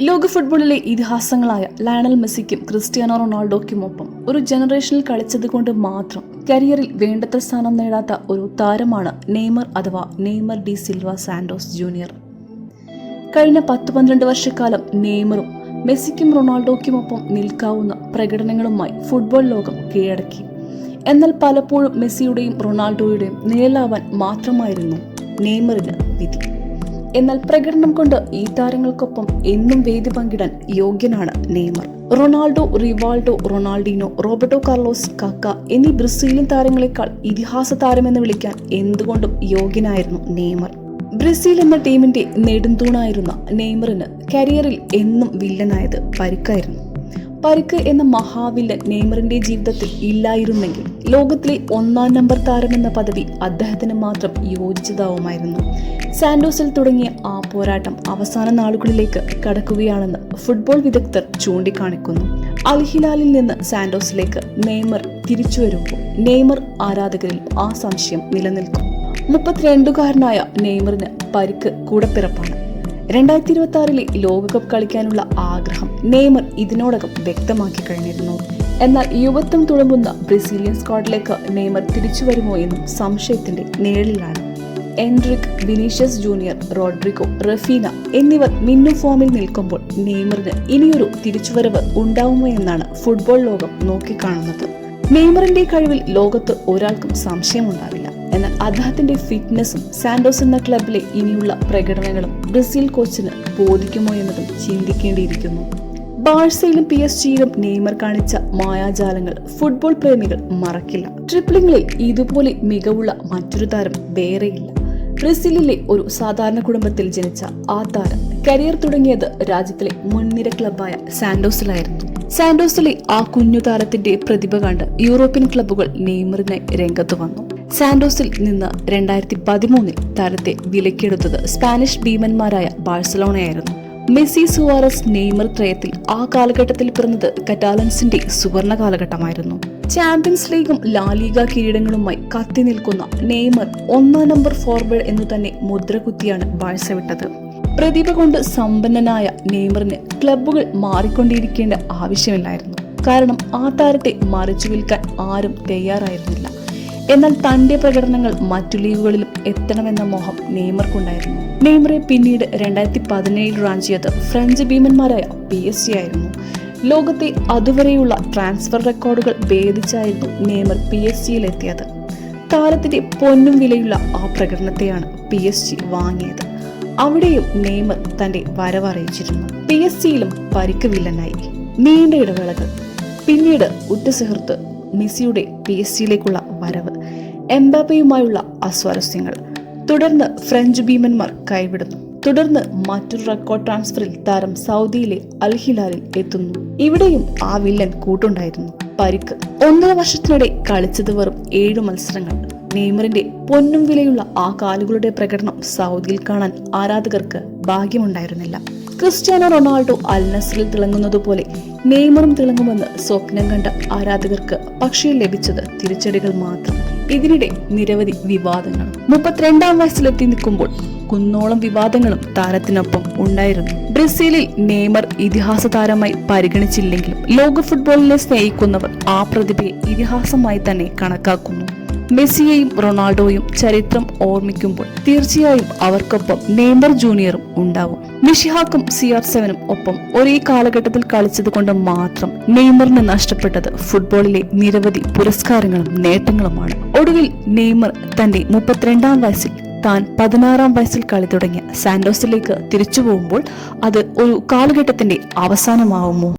ലോക ഫുട്ബോളിലെ ഇതിഹാസങ്ങളായ Lionel മെസ്സിക്കും Cristiano റൊണാൾഡോയ്ക്കുമൊപ്പം ഒരു ജനറേഷനിൽ കളിച്ചതുകൊണ്ട് മാത്രം കരിയറിൽ വേണ്ടത്ര സ്ഥാനം നേടാത്ത ഒരു താരമാണ് നെയ്മർ അഥവാ Neymar da Silva Santos Junior. കഴിഞ്ഞ പത്ത് പന്ത്രണ്ട് വർഷക്കാലം നെയ്മറും മെസ്സിക്കും റൊണാൾഡോയ്ക്കുമൊപ്പം നിൽക്കാവുന്ന പ്രകടനങ്ങളുമായി ഫുട്ബോൾ ലോകം കീഴടക്കി. എന്നാൽ പലപ്പോഴും മെസ്സിയുടെയും റൊണാൾഡോയുടെയും നിഴലാവാൻ മാത്രമായിരുന്നു നെയ്മറിന് വിധി. എന്നാൽ പ്രകടനം കൊണ്ട് ഈ താരങ്ങൾക്കൊപ്പം എന്നും വേദി പങ്കിടാൻ യോഗ്യനാണ് Neymar. Ronaldo Rivaldo Ronaldinho Roberto Carlos Kaka എന്നീ ബ്രസീലിയൻ താരങ്ങളെക്കാൾ ഇതിഹാസ താരമെന്ന് വിളിക്കാൻ എന്തുകൊണ്ടും യോഗ്യനായിരുന്നു നെയ്മർ. ബ്രസീൽ എന്ന ടീമിന്റെ നെടുന്തൂണായിരുന്ന നെയ്മറിന് കരിയറിൽ എന്നും വില്ലനായത് പരിക്കായിരുന്നു. പരിക്ക് എന്ന മഹാവില്ലൻ നെയ്മറിന്റെ ജീവിതത്തിൽ ഇല്ലായിരുന്നെങ്കിൽ ലോകത്തിലെ ഒന്നാം നമ്പർ താരം എന്ന പദവി അദ്ദേഹത്തിന് മാത്രം യോജിച്ചതാവുമായിരുന്നു. സാൻഡോസിൽ തുടങ്ങിയ ആ പോരാട്ടം അവസാന നാളുകളിലേക്ക് കടക്കുകയാണെന്ന് ഫുട്ബോൾ വിദഗ്ധർ ചൂണ്ടിക്കാണിക്കുന്നു. അൽഹിലാലിൽ നിന്ന് സാൻഡോസിലേക്ക് നെയ്മർ തിരിച്ചു വരുമ്പോൾ നെയ്മർ ആരാധകരിൽ ആ സംശയം നിലനിൽക്കും. മുപ്പത്തിരണ്ടുകാരനായ നെയ്മറിന് പരിക്ക് കൂടപ്പിറപ്പാണ്. രണ്ടായിരത്തി ഇരുപത്തി ആറിലെ ലോകകപ്പ് കളിക്കാനുള്ള ആഗ്രഹം നെയ്മർ ഇതിനോടകം വ്യക്തമാക്കി കഴിഞ്ഞിരുന്നു. എന്നാൽ യുവത്വം തുളുമ്പുന്ന ബ്രസീലിയൻ സ്ക്വാഡിലേക്ക് നെയ്മർ തിരിച്ചു വരുമോ എന്നും സംശയത്തിന്റെ നിഴലിലാണ്. Endrick Vinicius Junior Rodrigo Raphinha എന്നിവർ മിന്നു ഫോമിൽ നിൽക്കുമ്പോൾ നെയ്മറിന് ഇനിയൊരു തിരിച്ചുവരവ് ഉണ്ടാവുമോ എന്നാണ് ഫുട്ബോൾ ലോകം നോക്കിക്കാണുന്നത്. നെയ്മറിന്റെ കഴിവിൽ ലോകത്ത് ഒരാൾക്കും സംശയമുണ്ടാവില്ല. എന്നാൽ അദ്ദേഹത്തിന്റെ ഫിറ്റ്നസും സാന്റോസ് എന്ന ക്ലബിലെ ഇനിയുള്ള പ്രകടനങ്ങളും ബ്രസീൽ കോച്ചിന് ബോധിക്കുമോ എന്നതും ചിന്തിക്കേണ്ടിയിരിക്കുന്നു. ബാഴ്സയിലും പി എസ് ജിയിലും നെയ്മർ കാണിച്ച മായാജാലങ്ങൾ ഫുട്ബോൾ പ്രേമികൾ മറക്കില്ല. ട്രിപ്ലിംഗിലെ ഇതുപോലെ മികവുള്ള മറ്റൊരു താരം വേറെയില്ല. ബ്രസീലിലെ ഒരു സാധാരണ കുടുംബത്തിൽ ജനിച്ച ആ താരം കരിയർ തുടങ്ങിയത് രാജ്യത്തിലെ മുൻനിര ക്ലബായ സാന്റോസിലായിരുന്നു സാന്റോസിലെ ആ കുഞ്ഞു താരത്തിന്റെ പ്രതിഭ കണ്ട് യൂറോപ്യൻ ക്ലബ്ബുകൾ നെയ്മറിനായി രംഗത്ത് വന്നു. സാന്റോസിൽ നിന്ന് രണ്ടായിരത്തി പതിമൂന്നിൽ താരത്തെ വിലക്കെടുത്തത് സ്പാനിഷ് ഭീമന്മാരായ ബാഴ്സലോണയായിരുന്നു. മെസ്സി സുവാറസ് നെയ്മർ ത്രയത്തിൽ ആ കാലഘട്ടത്തിൽ പിറന്നത് കറ്റാലൻസിന്റെ സുവർണ കാലഘട്ടമായിരുന്നു. ചാമ്പ്യൻസ് ലീഗും ലാലീഗ കിരീടങ്ങളുമായി കത്തി നിൽക്കുന്ന നെയ്മർ ഒന്നാം നമ്പർ ഫോർവേഡ് എന്ന് തന്നെ മുദ്രകുത്തിയാണ് ബാഴ്സ വിട്ടത്. പ്രതിഭ കൊണ്ട് സമ്പന്നനായ നെയ്മറിന് ക്ലബ്ബുകൾ മാറിക്കൊണ്ടിരിക്കേണ്ട ആവശ്യമില്ലായിരുന്നു. കാരണം ആ താരത്തെ മറിച്ചു വിൽക്കാൻ ആരും തയ്യാറായിരുന്നില്ല. എന്നാൽ തന്റെ പ്രകടനങ്ങൾ മറ്റു ലീഗുകളിലും എത്തണമെന്ന മോഹം നെയ്മർക്കുണ്ടായിരുന്നു. നെയ്മറെ പിന്നീട് രണ്ടായിരത്തി പതിനേഴിൽ റാഞ്ചിയത് ഫ്രഞ്ച് ഭീമന്മാരായ പി എസ് സി ആയിരുന്നു. ലോകത്തെ അതുവരെയുള്ള ട്രാൻസ്ഫർ റെക്കോർഡുകൾ ഭേദിച്ചായിരുന്നു നെയ്മർ പി എസ് സിയിൽ എത്തിയത് താരത്തിന്റെ പൊന്നും വിലയുള്ള ആ പ്രകടനത്തെയാണ് പി എസ് ജി വാങ്ങിയത്. അവിടെയും നെയ്മർ തന്റെ വരവറിയിച്ചിരുന്നു പി എസ് സിയിലും പരിക്ക് വില്ലനായി നീണ്ട ഇടവേളകൾ. പിന്നീട് ഉറ്റ സുഹൃത്ത് മെസ്സിയുടെ പി എസ് ജിയിലേക്കുള്ള വരവ് എംബാബയുമായുള്ള അസ്വാരസ്യങ്ങൾ. തുടർന്ന് ഫ്രഞ്ച് ഭീമന്മാർ കൈവിടുന്നു. തുടർന്ന് മറ്റൊരു റെക്കോർഡ് ട്രാൻസ്ഫറിൽ താരം സൗദിയിലെ അൽഹിലാലിൽ എത്തുന്നു. ഇവിടെയും ആ വില്ലൻ കൂട്ടുണ്ടായിരുന്നു പരിക്ക്. ഒന്നര വർഷത്തിനിടെ കളിച്ചത് വെറും ഏഴു മത്സരങ്ങൾ. നെയ്മറിന്റെ പൊന്നും വിലയുള്ള ആ കാലുകളുടെ പ്രകടനം സൗദിയിൽ കാണാൻ ആരാധകർക്ക് ഭാഗ്യമുണ്ടായിരുന്നില്ല. ക്രിസ്ത്യാനോ റൊണാൾഡോ അൽ നസറിൽ തിളങ്ങുന്നതുപോലെ നെയ്മറും തിളങ്ങുമെന്ന് സ്വപ്നം കണ്ട ആരാധകർക്ക് പക്ഷേ ലഭിച്ചത് തിരിച്ചടികൾ മാത്രം. ഇതിനിടെ നിരവധി വിവാദങ്ങൾ. മുപ്പത്തിരണ്ടാം വയസ്സിലെത്തി നിൽക്കുമ്പോൾ കുന്നോളം വിവാദങ്ങളും താരത്തിനൊപ്പം ഉണ്ടായിരുന്നു. ബ്രസീലിൽ നെയ്മർ ഇതിഹാസ താരമായി പരിഗണിച്ചില്ലെങ്കിലും ലോക ഫുട്ബോളിനെ സ്നേഹിക്കുന്നവർ ആ പ്രതിഭയെ ഇതിഹാസമായി തന്നെ കണക്കാക്കുന്നു. മെസ്സിയെയും റൊണാൾഡോയും ചരിത്രം ഓർമ്മിക്കുമ്പോൾ തീർച്ചയായും അവർക്കൊപ്പം നെയ്മർ ജൂനിയറും ഉണ്ടാവും. മിഷിഹാക്കും സി ആർ സെവനും ഒപ്പം ഒരേ കാലഘട്ടത്തിൽ കളിച്ചത് കൊണ്ട് മാത്രം നെയ്മറിന് നഷ്ടപ്പെട്ടത് ഫുട്ബോളിലെ നിരവധി പുരസ്കാരങ്ങളും നേട്ടങ്ങളുമാണ്. ഒടുവിൽ നെയ്മർ തന്റെ മുപ്പത്തിരണ്ടാം വയസ്സിൽ താൻ പതിനാറാം വയസ്സിൽ കളി തുടങ്ങിയ സാന്റോസിലേക്ക് തിരിച്ചു പോകുമ്പോൾ അത് ഒരു കാലഘട്ടത്തിന്റെ അവസാനമാവുമോ?